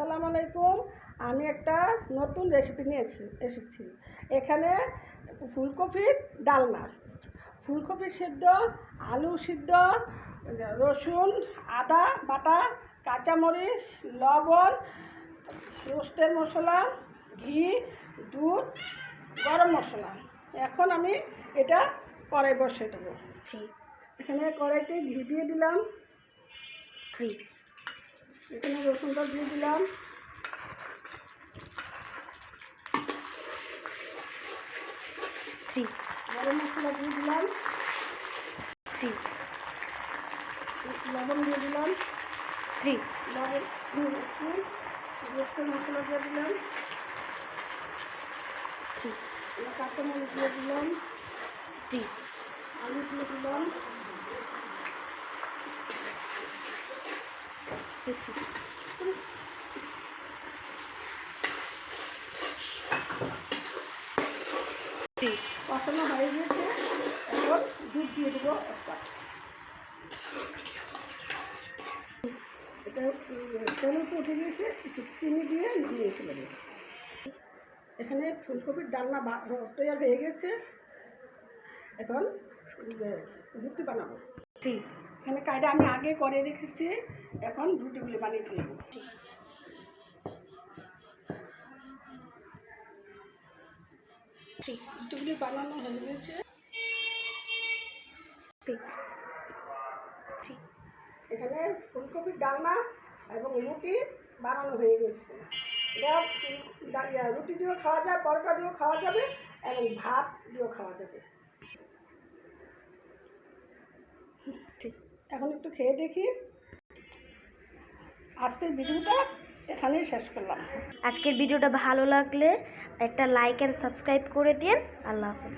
আসসালামু আলাইকুম। আমি একটা নতুন রেসিপি নিয়ে এসে- এসেছি। এখানে ফুলকপির ডালনা ফুলকপি সিদ্ধ, আলু সিদ্ধ, রসুন, আদা, বাটা, কাঁচামরিচ, লবণ রোস্টের মশলা, ঘি, দুধ, গরম মশলা। এখন আমি এটা কড়াই বসে দেবো। এখানে কড়াইতে ঘি দিয়ে দিলাম। এখানে রসুনটা দিয়ে দিলাম। গরম মশলা দিয়ে দিলাম। লবণ দিয়ে দিলাম। লবণ হুম, রসুন মশলা দিয়ে দিলাম। কাঁচামরিচ দিয়ে দিলাম। আলু দিয়ে দিলাম। কষানো হয়ে গেছে এখন দুধ দিয়ে দেবো একটা। এটা তেলে উঠে গিয়েছে, একটু চিনি দিয়ে নামিয়ে ফেলে দেবো। এখানে ফুলকপির ডালনা তৈরি হয়ে গেছে এখন রুটি বানাবো। ঠিক এখানে কাজটা আমি আগে করে রেখেছি, এখন রুটিগুলি বানিয়ে ফেলব। রুটিগুলি বানানো হয়ে গেছে। এখানে ফুলকপির ডালনা এবং রুটি বানানো হয়ে গেছে। এটা রুটি দিয়েও খাওয়া যায়, পরোটা দিয়েও খাওয়া যাবে এবং ভাত দিয়েও খাওয়া যাবে। এখন একটু খেয়ে দেখি। আজকের ভিডিওটা এখানেই শেষ করলাম। আজকের ভিডিওটা ভালো লাগলে একটা লাইক অ্যান্ড সাবস্ক্রাইব করে দিন। আল্লাহ হাফেজ।